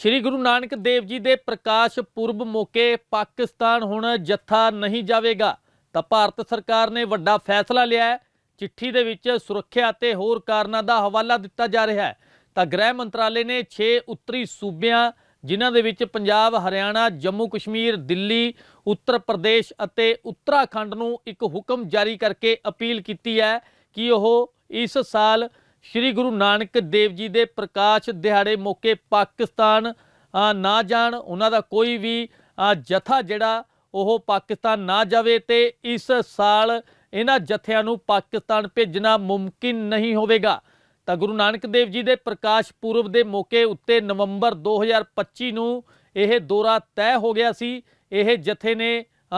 ਸ਼੍ਰੀ ਗੁਰੂ ਨਾਨਕ ਦੇਵ ਜੀ ਦੇ ਪ੍ਰਕਾਸ਼ ਪੁਰਬ ਮੌਕੇ ਪਾਕਿਸਤਾਨ ਹੁਣ ਜੱਥਾ ਨਹੀਂ ਜਾਵੇਗਾ, ਤਾਂ ਭਾਰਤ ਸਰਕਾਰ ਨੇ ਵੱਡਾ ਫੈਸਲਾ ਲਿਆ ਹੈ। ਚਿੱਠੀ ਦੇ ਵਿੱਚ ਸੁਰੱਖਿਆ ਅਤੇ ਹੋਰ ਕਾਰਨਾਂ ਦਾ ਹਵਾਲਾ ਦਿੱਤਾ ਜਾ ਰਿਹਾ ਹੈ। ਤਾਂ ਗ੍ਰਹਿ ਮੰਤਰਾਲੇ ਨੇ 6 ਉੱਤਰੀ ਸੂਬਿਆਂ, ਜਿਨ੍ਹਾਂ ਦੇ ਵਿੱਚ ਪੰਜਾਬ, ਹਰਿਆਣਾ, ਜੰਮੂ ਕਸ਼ਮੀਰ, ਦਿੱਲੀ, ਉੱਤਰ ਪ੍ਰਦੇਸ਼ ਅਤੇ ਉੱਤਰਾਖੰਡ ਨੂੰ ਇੱਕ ਹੁਕਮ ਜਾਰੀ ਕਰਕੇ ਅਪੀਲ ਕੀਤੀ ਹੈ ਕਿ ਉਹ ਇਸ ਸਾਲ ਸ੍ਰੀ ਗੁਰੂ ਨਾਨਕ ਦੇਵ ਜੀ ਦੇ ਪ੍ਰਕਾਸ਼ ਦਿਹਾੜੇ ਮੌਕੇ ਪਾਕਿਸਤਾਨ ਨਾ ਜਾਣ, ਉਹਨਾਂ ਦਾ ਕੋਈ ਵੀ ਜਥਾ ਜਿਹੜਾ ਉਹ ਪਾਕਿਸਤਾਨ ਨਾ ਜਾਵੇ ਤੇ ਇਸ ਸਾਲ ਇਹਨਾਂ ਜਥਿਆਂ ਨੂੰ ਪਾਕਿਸਤਾਨ ਭੇਜਣਾ ਮੁਮਕਿਨ ਨਹੀਂ ਹੋਵੇਗਾ। ਤਾਂ ਗੁਰੂ ਨਾਨਕ ਦੇਵ ਜੀ ਦੇ ਪ੍ਰਕਾਸ਼ ਪੁਰਬ ਦੇ ਮੌਕੇ ਉੱਤੇ ਨਵੰਬਰ 2025 ਨੂੰ ਇਹ ਦੌਰਾ ਤੈਅ ਹੋ ਗਿਆ ਸੀ। ਇਹ ਜਥੇ ਨੇ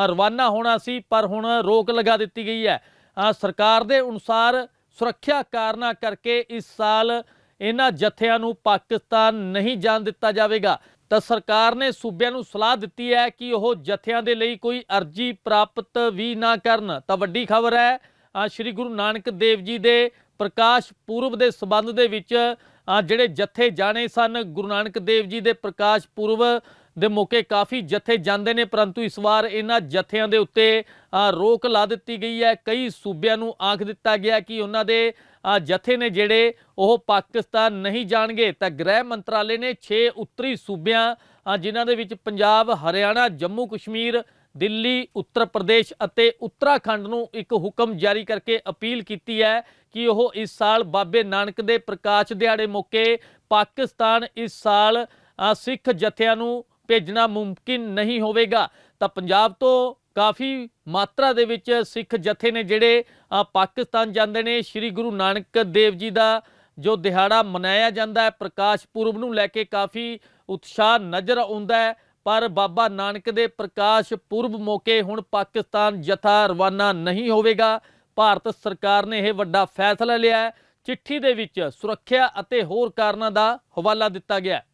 ਰਵਾਨਾ ਹੋਣਾ ਸੀ, ਪਰ ਹੁਣ ਰੋਕ ਲਗਾ ਦਿੱਤੀ ਗਈ ਹੈ। ਸਰਕਾਰ ਦੇ ਅਨੁਸਾਰ ਸੁਰੱਖਿਆ ਕਾਰਨਾਂ ਕਰਕੇ ਇਸ ਸਾਲ ਇਹਨਾਂ ਜਥਿਆਂ ਨੂੰ ਪਾਕਿਸਤਾਨ ਨਹੀਂ ਜਾਣ ਦਿੱਤਾ ਜਾਵੇਗਾ। ਤਾਂ ਸਰਕਾਰ ਨੇ ਸੂਬਿਆਂ ਨੂੰ ਸਲਾਹ ਦਿੱਤੀ ਹੈ ਕਿ ਉਹ ਜਥਿਆਂ ਦੇ ਲਈ ਕੋਈ ਅਰਜੀ ਪ੍ਰਾਪਤ ਵੀ ਨਾ ਕਰਨ। ਤਾਂ ਵੱਡੀ ਖਬਰ ਹੈ ਸ਼੍ਰੀ ਗੁਰੂ ਨਾਨਕ ਦੇਵ ਜੀ ਦੇ ਪ੍ਰਕਾਸ਼ ਪੁਰਬ ਦੇ ਸਬੰਧ ਦੇ ਵਿੱਚ ਜਿਹੜੇ ਜਥੇ ਜਾਣੇ ਸਨ, ਗੁਰੂ ਨਾਨਕ ਦੇਵ ਜੀ ਦੇ ਪ੍ਰਕਾਸ਼ ਪੁਰਬ ਦੇ ਮੌਕੇ ਕਾਫੀ ਜਥੇ ਜਾਂਦੇ ਨੇ, ਪਰੰਤੂ ਇਸ ਵਾਰ ਇਹਨਾਂ ਜਥਿਆਂ ਦੇ ਉੱਤੇ ਰੋਕ ਲਾ ਦਿੱਤੀ ਗਈ ਹੈ। ਕਈ ਸੂਬਿਆਂ ਨੂੰ ਆਖ ਦਿੱਤਾ ਗਿਆ ਕਿ ਉਹਨਾਂ ਦੇ ਜਥੇ ਨੇ ਜਿਹੜੇ ਉਹ ਪਾਕਿਸਤਾਨ ਨਹੀਂ ਜਾਣਗੇ। ਤਾਂ ਗ੍ਰਹਿ ਮੰਤਰਾਲੇ ਨੇ 6 ਉੱਤਰੀ ਸੂਬਿਆਂ ਜਿਨ੍ਹਾਂ ਦੇ ਵਿੱਚ ਪੰਜਾਬ, ਹਰਿਆਣਾ, ਜੰਮੂ ਕਸ਼ਮੀਰ, ਦਿੱਲੀ, ਉੱਤਰ ਪ੍ਰਦੇਸ਼ ਅਤੇ ਉੱਤਰਾਖੰਡ ਨੂੰ ਇੱਕ ਹੁਕਮ ਜਾਰੀ ਕਰਕੇ ਅਪੀਲ ਕੀਤੀ ਹੈ ਕਿ ਉਹ ਇਸ ਸਾਲ ਬਾਬੇ ਨਾਨਕ ਦੇ ਪ੍ਰਕਾਸ਼ ਦਿਹਾੜੇ ਮੌਕੇ ਪਾਕਿਸਤਾਨ ਇਸ ਸਾਲ ਸਿੱਖ ਜਥਿਆਂ ਨੂੰ ਭੇਜਣਾ ਮੁਮਕਿਨ ਨਹੀਂ ਹੋਵੇਗਾ। ਤਾਂ ਪੰਜਾਬ ਤੋਂ ਕਾਫੀ ਮਾਤਰਾ ਦੇ ਵਿੱਚ ਸਿੱਖ ਜਥੇ ਨੇ ਜਿਹੜੇ ਪਾਕਿਸਤਾਨ ਜਾਂਦੇ ਨੇ, ਸ੍ਰੀ ਗੁਰੂ ਨਾਨਕ ਦੇਵ ਜੀ ਦਾ ਜੋ ਦਿਹਾੜਾ ਮਨਾਇਆ ਜਾਂਦਾ ਹੈ, ਪ੍ਰਕਾਸ਼ ਪੁਰਬ ਨੂੰ ਲੈ ਕੇ ਕਾਫੀ ਉਤਸ਼ਾਹ ਨਜ਼ਰ ਆਉਂਦਾ ਹੈ। ਪਰ ਬਾਬਾ ਨਾਨਕ ਦੇ ਪ੍ਰਕਾਸ਼ ਪੁਰਬ ਮੌਕੇ ਹੁਣ ਪਾਕਿਸਤਾਨ ਜਥਾ ਰਵਾਨਾ ਨਹੀਂ ਹੋਵੇਗਾ। ਭਾਰਤ ਸਰਕਾਰ ਨੇ ਇਹ ਵੱਡਾ ਫੈਸਲਾ ਲਿਆ ਹੈ। ਚਿੱਠੀ ਦੇ ਵਿੱਚ ਸੁਰੱਖਿਆ ਅਤੇ ਹੋਰ ਕਾਰਨਾਂ ਦਾ ਹਵਾਲਾ ਦਿੱਤਾ ਗਿਆ ਹੈ।